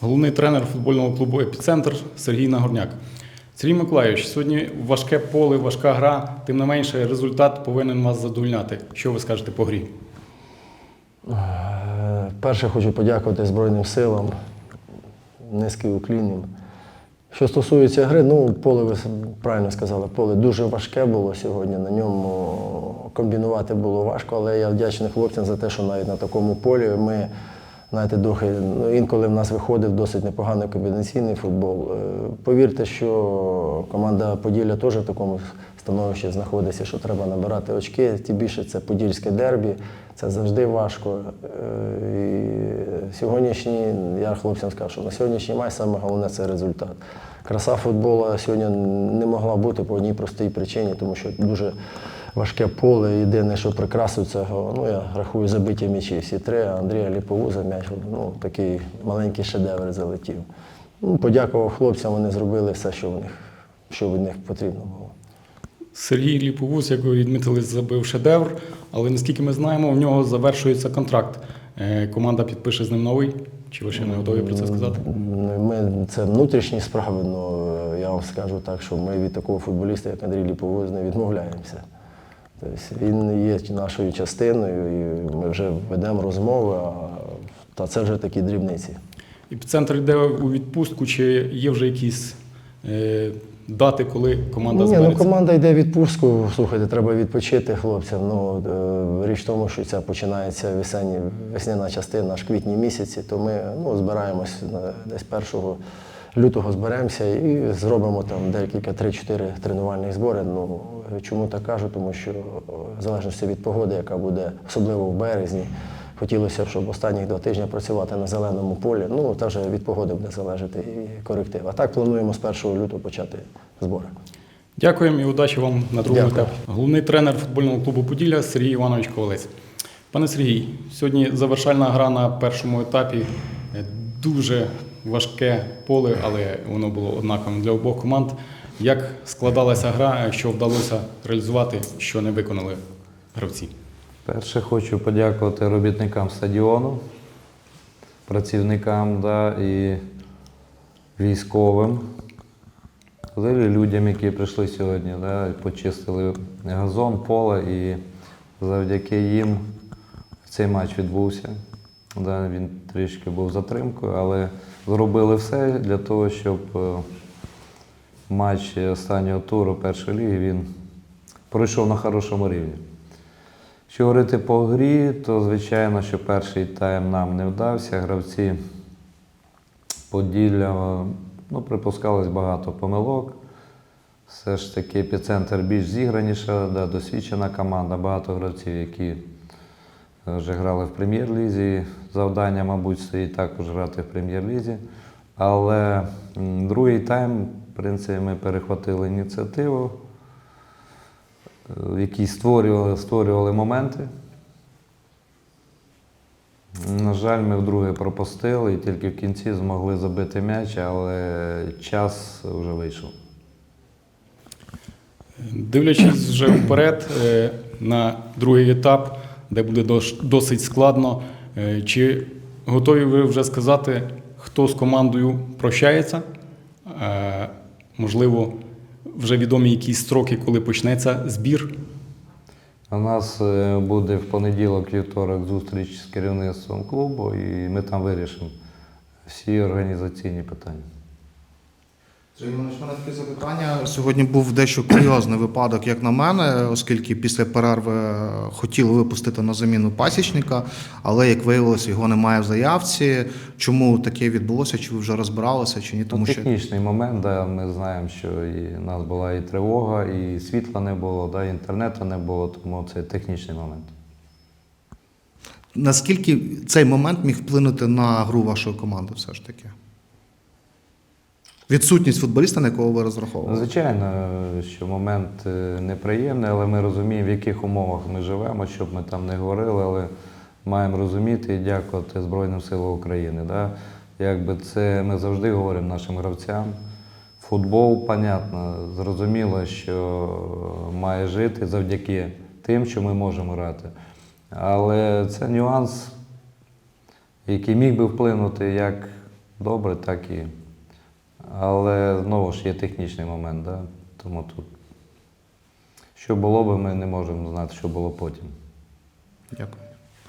головний тренер футбольного клубу Епіцентр Сергій Нагорняк. Сергій Миколайович, сьогодні важке поле, важка гра, тим не менше результат повинен вас задовольняти. Що ви скажете по грі? Перше хочу подякувати Збройним силам, низький уклін їм. Що стосується гри, ну, поле, ви правильно сказали, поле дуже важке було сьогодні. На ньому комбінувати було важко, але я вдячний хлопцям за те, що навіть на такому полі ми, знаєте, трохи, ну, інколи в нас виходив досить непоганий комбінаційний футбол. Е, Повірте, що команда Поділля теж в такому становищі знаходиться, що треба набирати очки. Тим більше це подільське дербі, це завжди важко. Е, І сьогоднішній, я хлопцям скажу, що на сьогоднішній матч саме головне це результат. Краса футболу сьогодні не могла бути по одній простій причині, тому що дуже важке поле. Єдине, що прикрасує це, ну я рахую забиті м'ячі. Всі три, а Андрія Ліповуза м'яч, ну такий маленький шедевр залетів. Ну, подякував хлопцям, вони зробили все, що в них, що від них потрібно було. Сергій Ліповус, як ви відмітили, забив шедевр, але наскільки ми знаємо, в нього завершується контракт. Е, Команда підпише з ним новий. Чи ви ще не готові про це сказати? Ми, це внутрішні справи, але я вам скажу так, що ми від такого футболіста, як Андрій Ліповоз, не відмовляємося. Тобто він є нашою частиною, і ми вже ведемо розмови, а, та це вже такі дрібниці. Епіцентр йде у відпустку, чи є вже якісь е, дати, коли команда Ні, ну команда йде в відпустку. Слухайте, треба відпочити хлопцям. Ну е, річ в тому, що ця починається весняна частина аж квітні місяці, то ми ну, збираємось десь 1 лютого зберемося і зробимо там декілька 3-4 тренувальних збори. Ну чому так кажу? Тому що е, в залежності від погоди, яка буде особливо в березні. Хотілося б, щоб останніх два тижні працювати на зеленому полі. Ну, та вже від погоди буде залежати і коректив. А так плануємо з 1 лютого почати збори. Дякуємо і удачі вам на другому етапі. Головний тренер футбольного клубу Поділля Сергій Іванович Ковалець. Пане Сергій, сьогодні завершальна гра на першому етапі. Е, Дуже важке поле, але воно було однаковим для обох команд. Як складалася гра, що вдалося реалізувати, що не виконали гравці? Перше хочу подякувати робітникам стадіону, працівникам да, і військовим, взагалі людям, які прийшли сьогодні, да, почистили газон, поле, і завдяки їм цей матч відбувся. Да, він трішки був затримкою, але зробили все для того, щоб е, матч останнього туру першої ліги він пройшов на хорошому рівні. Якщо говорити по грі, то звичайно, що перший тайм нам не вдався. Гравці Поділля ну, припускалось багато помилок. Все ж таки епіцентр більш зіграніша, да, досвідчена команда, багато гравців, які вже грали в прем'єр-лізі. Завдання, мабуть, стоїть також грати в прем'єр-лізі. Але другий тайм, в принципі, ми перехватили ініціативу е, які створювали, створювали моменти. На жаль, ми вдруге пропустили і тільки в кінці змогли забити м'яч, але час вже вийшов. Дивлячись вже вперед е, на другий етап, де буде досить складно, е, чи готові ви вже сказати, хто з командою прощається? Е, Можливо, вже відомі якісь строки, коли почнеться збір? У нас е, буде в понеділок, вівторок зустріч з керівництвом клубу, і ми там вирішимо всі організаційні питання. Іванович, мене таке запитання. Сьогодні був дещо курйозний випадок, як на мене, оскільки після перерви е, хотіли випустити на заміну пасічника, але як виявилося, його немає в заявці. Чому таке відбулося? Чи ви вже розбиралися, чи ні? Ну, Тому що технічний момент, да, ми знаємо, що і у нас була і тривога, і світла не було, да, і інтернету не було, тому це технічний момент. наскільки цей момент міг вплинути на гру вашої команди, все ж таки? Відсутність футболіста, на якого ви Ну, розраховували? Звичайно, що момент е, неприємний, але ми розуміємо, в яких умовах ми живемо, щоб ми там не говорили, але маємо розуміти і дякувати Збройним силам України. Да? Якби це ми завжди говоримо нашим гравцям. Футбол, понятно, зрозуміло, що має жити завдяки тим, що ми можемо грати. Але це нюанс, який міг би вплинути як добре, так і. Але знову ж є технічний момент, да? тому тут. Що було би, ми не можемо знати, що було потім. Дякую.